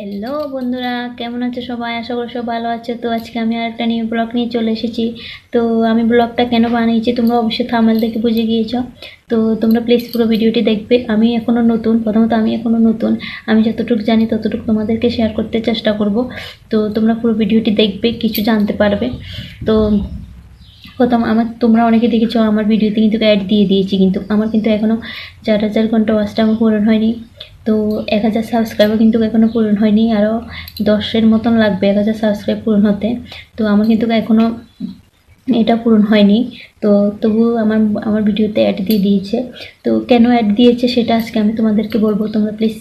Hello বন্ধুরা, কেমন আছো সবাই? আশা করি সব ভালো আছে। তো আজকে আমি আর একটা নিউ ব্লগ নিয়ে চলে এসেছি। তো আমি ব্লগটা কেন বানিয়েছি তোমরা অবশ্যই থামেল দেখে বুঝে গিয়েছ। তো তোমরা প্লিজ পুরো ভিডিওটি দেখবে। আমি এখনও নতুন, প্রথমত আমি এখনও নতুন। আমি যতটুকু জানি ততটুকু তোমাদেরকে শেয়ার করতে চেষ্টা করব। তো তোমরা পুরো ভিডিওটি দেখবে, কিছু জানতে পারবে। তো প্রথম আমার, তোমরা অনেকে দেখেছ আমার ভিডিওতে কিন্তু অ্যাড দিয়ে দিয়েছি, কিন্তু আমার কিন্তু এখনও চার হাজার ঘণ্টা ওয়াচ টাইম পূরণ হয়নি। তো এক হাজার সাবস্ক্রাইবও কিন্তু এখনও পূরণ হয়নি আরও দশের মতন লাগবে এক হাজার সাবস্ক্রাইব পূরণ হতে। তো আমার কিন্তু এখনও এটা পূরণ হয়নি। তো তবু আমার আমার ভিডিওতে অ্যাড দিয়ে দিয়েছে। তো কেন অ্যাড দিয়েছে সেটা আজকে আমি তোমাদেরকে বলব। তোমরা প্লিজ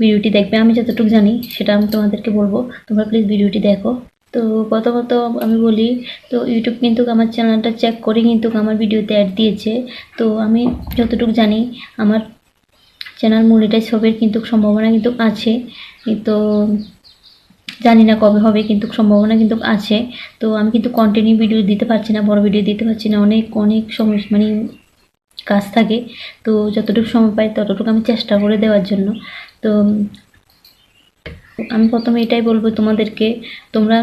ভিডিওটি দেখবে। আমি যতটুকু জানি সেটা আমি তোমাদেরকে বলব। তোমরা প্লিজ ভিডিওটি দেখো। তো প্রথমত আমি বলি, তো ইউটিউব কিন্তু আমার চ্যানেলটা চেক করে কিন্তু আমার ভিডিওতে অ্যাড দিয়েছে। তো আমি যতটুকু জানি, আমার চ্যানেল মনিটাইজ হবে কিন্তু সম্ভাবনা কিন্তু আছে। তো জানি না কবে হবে, কিন্তু সম্ভাবনা কিন্তু আছে। তো আমি কিন্তু কন্টিনিউ ভিডিও দিতে পারছি না, বড় ভিডিও দিতে পারছি না। অনেক অনেক সময় মানে কাজ থাকে। তো যতটুকু সময় পাই ততটুকু আমি চেষ্টা করে দেওয়ার জন্য। তো আমি প্রথমে এটাই বলব তোমাদেরকে, তোমরা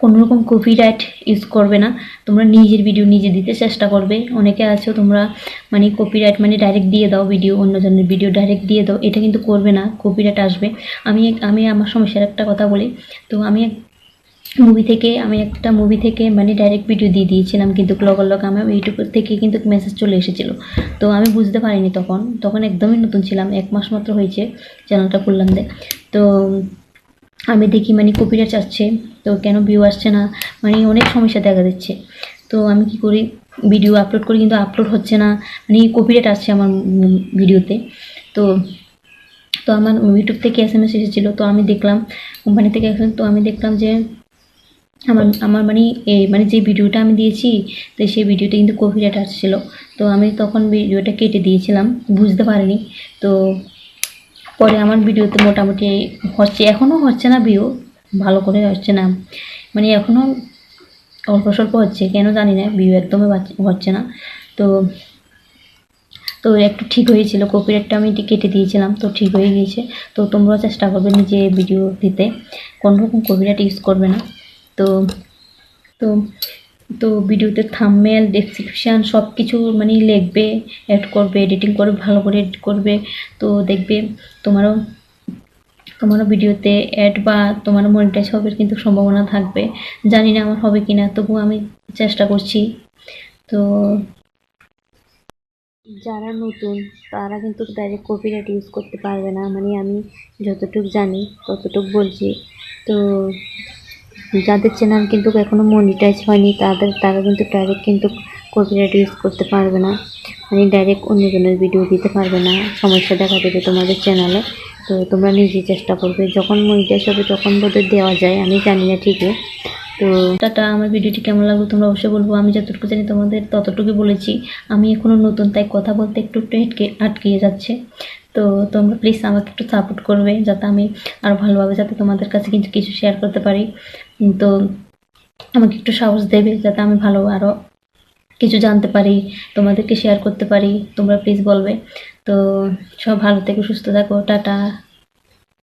কোনোরকম কপিরাইট ইউজ করবে না। তোমরা নিজের ভিডিও নিজে দিতে চেষ্টা করবে। অনেকে আছো, তোমরা মানে কপিরাইট মানে ডাইরেক্ট দিয়ে দাও ভিডিও অন্যজনের ভিডিও ডাইরেক্ট দিয়ে দাও। এটা কিন্তু করবে না কপিরাইট আসবে। আমি আমি আমার সমস্যার একটা কথা বলি। তো আমি মুভি থেকে, আমি একটা মুভি থেকে মানে ডাইরেক্ট ভিডিও দিয়ে দিয়েছিলাম কিন্তু লগর লগ আমার ইউটিউব থেকে কিন্তু মেসেজ চলে এসেছিল। তো আমি বুঝতে পারিনি তখন। তখন একদমই নতুন ছিলাম। এক মাস মাত্র হয়েছে চ্যানেলটা খুললাম দে। তো আমি দেখি মানে কপিরাইট আসছে তো কেন ভিউ আসছে না? মানে অনেক সমস্যা দেখা দিচ্ছে। তো আমি কি করি ভিডিও আপলোড করি, কিন্তু আপলোড হচ্ছে না। মানে কপিরাইট আসছে আমার ভিডিওতে তো তো আমার ইউটিউব থেকে এস এম এস এসেছিল, তো আমি দেখলাম কোম্পানি থেকে এসে তো আমি দেখলাম যে আমার আমার মানে এই মানে যে ভিডিওটা আমি দিয়েছি, তো সেই ভিডিওটা কিন্তু কপিরাইট আসছিল তো আমি তখন ভিডিওটা কেটে দিয়েছিলাম, বুঝতে পারিনি। তো পরে আমার ভিডিওতে মোটামুটি হচ্ছে এখনও হচ্ছে না ভিউ ভালো করে হচ্ছে না। মানে এখনও অল্প স্বল্প হচ্ছে, কেন জানি না ভিউ একদমই হচ্ছে না। তো তো একটু ঠিক হয়েছিল, কপিরাইটটা আমি কেটে দিয়েছিলাম, তো ঠিক হয়ে গিয়েছে। তো তোমরাও চেষ্টা করবে নিজে ভিডিও দিতে। কোনো রকম কপিরাইট ইউজ করবে না। তো তো তো ভিডিওতে থামমেল ডেসক্রিপশান সব কিছু মানে লিখবে অ্যাড করবে এডিটিং করবে, ভালো করে এডিট করবে। তো দেখবে তোমারও তোমারও ভিডিওতে অ্যাড বা তোমারও মনিটাইজ হবে কিন্তু সম্ভাবনা থাকবে। জানি না আমার হবে কি না তবুও আমি চেষ্টা করছি। তো যারা নতুন, তারা কিন্তু ডাইরেক্ট কপিরাইট ইউজ করতে পারবে না। মানে আমি যতটুকু জানি, ততটুকু বলছি। তো যাদের চ্যানেল কিন্তু এখনও মনিটাইজ হয়নি, তাদের, তারা কিন্তু ডাইরেক্ট কিন্তু কপিরাইট ইউজ করতে পারবে না। মানে ডাইরেক্ট অন্যজনের ভিডিও দিতে পারবে না। সমস্যা দেখা দেবে তোমাদের চ্যানেলে তো তোমরা নিজে চেষ্টা করবে। যখন মনিটাইজ হবে, তখন বোধহয় দেওয়া যায়। আমি জানি না ঠিকই। তো টাটা, আমার ভিডিওটি কেমন লাগল তোমরা অবশ্যই বলব। আমি যতটুকু জানি তোমাদের ততটুকু বলেছি। আমি এখনও নতুন, তাই কথা বলতে একটু একটু আটকে আটকিয়ে যাচ্ছে। তো তোমরা প্লিজ আমাকে একটু সাপোর্ট করবে যাতে আমি আরও ভালোভাবে যাতে তোমাদের কাছে কিন্তু কিছু শেয়ার করতে পারি। তো আমাকে একটু সাহস দেবে যাতে আমি ভালো আরও কিছু জানতে পারি, তোমাদেরকে শেয়ার করতে পারি, তোমরা প্লিজ বলবে। তো সব ভালো থেকো, সুস্থ থাকো, টাটা।